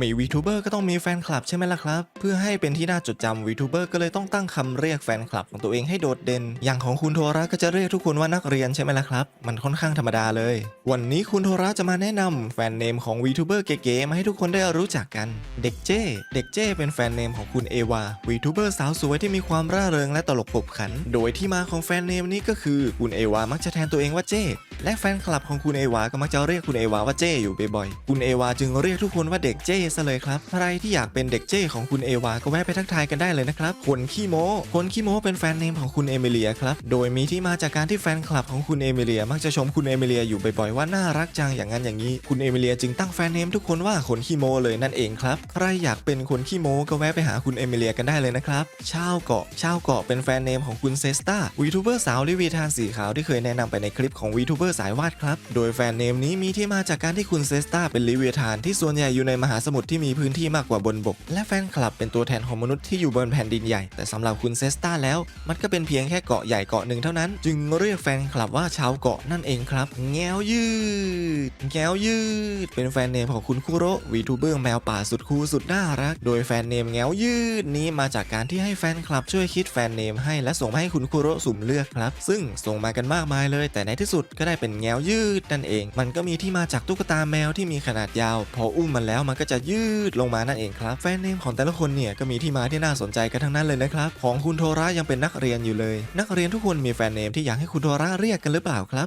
มีวีทูเบอร์ก็ต้องมีแฟนคลับใช่ไหมล่ะครับ เพื่อให้เป็นที่น่าจดจำวีทูเบอร์ก็เลยต้องตั้งคำเรียกแฟนคลับของตัวเองให้โดดเด่น อย่างของคุณโทระก็จะเรียกทุกคนว่านักเรียนใช่ไหมล่ะครับ มันค่อนข้างธรรมดาเลย วันนี้คุณโทระจะมาแนะนำแฟนเนมของวีทูเบอร์เก๋ๆมาให้ทุกคนได้รู้จักกัน เด็กเจ้เด็กเจ้เป็นแฟนเนมของคุณเอวาวีทูเบอร์สาวสวยที่มีความร่าเริงและตลกขบขัน โดยที่มาของแฟนเนมนี้ก็คือคุณเอวามักจะแทนตัวเองว่าเจ้และแฟนคลับของคุณเอวาก็มักจะเรียกคุณเอวาว่าเจ้อยู่บ่อยๆคุณเอวาจึงเรียกทุกคนว่าเด็กเจ้ซะเลยครับ ใครที่อยากเป็นเด็กเจ้ของคุณเอวาก็แวะไปทักทายกันได้เลยนะครับ คนขี้โม้ คนขี้โม้เป็นแฟนเนมของคุณเอมิเลียครับ โดยมีที่มาจากการที่แฟนคลับของคุณเอมิเลีย มักจะชมคุณเอมิเลียอยู่บ่อยๆว่าน่ารักจังอย่างนั้นอย่างนี้ คุณเอมิเลียจึงตั้งแฟนเนมทุกคนว่าคนขี้โม้เลยนั่นเองครับ ใครอยากเป็นคนขี้โม้ก็แวะไปหาคุณเอมิเลียกันได้เลยนะครับ ชาวเกาะ ชาวเกาะเป็นแฟนเนมของคุณเซสตาวีทูเบอร์สาวลิวีทานสีขาวที่เคยแนะนำไปในคลิปของวีทูเบอร์สายวาดครับ โดยแฟนเนมนี้มีที่มาจากการที่คุณเซสตาเป็นลิเวีทานที่ส่วนใหญ่อยู่ในมหาสมุทรที่มีพื้นที่มากกว่าบนบก และแฟนคลับเป็นตัวแทนของมนุษย์ที่อยู่บนแผ่นดินใหญ่ แต่สำหรับคุณเซสตาแล้ว มันก็เป็นเพียงแค่เกาะใหญ่เกาะหนึ่งเท่านั้น จึงเรียกแฟนคลับว่าชาวเกาะนั่นเองครับ แงวยืด แงวยืด เป็นแฟนเนมของคุณคุโรวีทูเบอร์แมวป่าสุดคูลสุดน่ารัก โดยแฟนเนมแงวยืดนี้มาจากการที่ให้แฟนคลับช่วยคิดแฟนเนมให้และส่งมาให้คุณคุโรสุ่มเลือกครับ ซึ่งส่งมากันมากมายเลย แต่ในที่สุดก็ได้เป็นแงวยืดนั่นเอง มันก็มีที่มาจากตุ๊กตาแมวที่มีขนาดยาว พออุ้มมันแล้วมันก็จะยืดลงมานั่นเองครับ แฟนเนมของแต่ละคนเนี่ยก็มีที่มาที่น่าสนใจกันทั้งนั้นเลยนะครับ ของคุณโทระยังเป็นนักเรียนอยู่เลย นักเรียนทุกคนมีแฟนเนมที่อยากให้คุณโทระเรียกกันหรือเปล่าครับ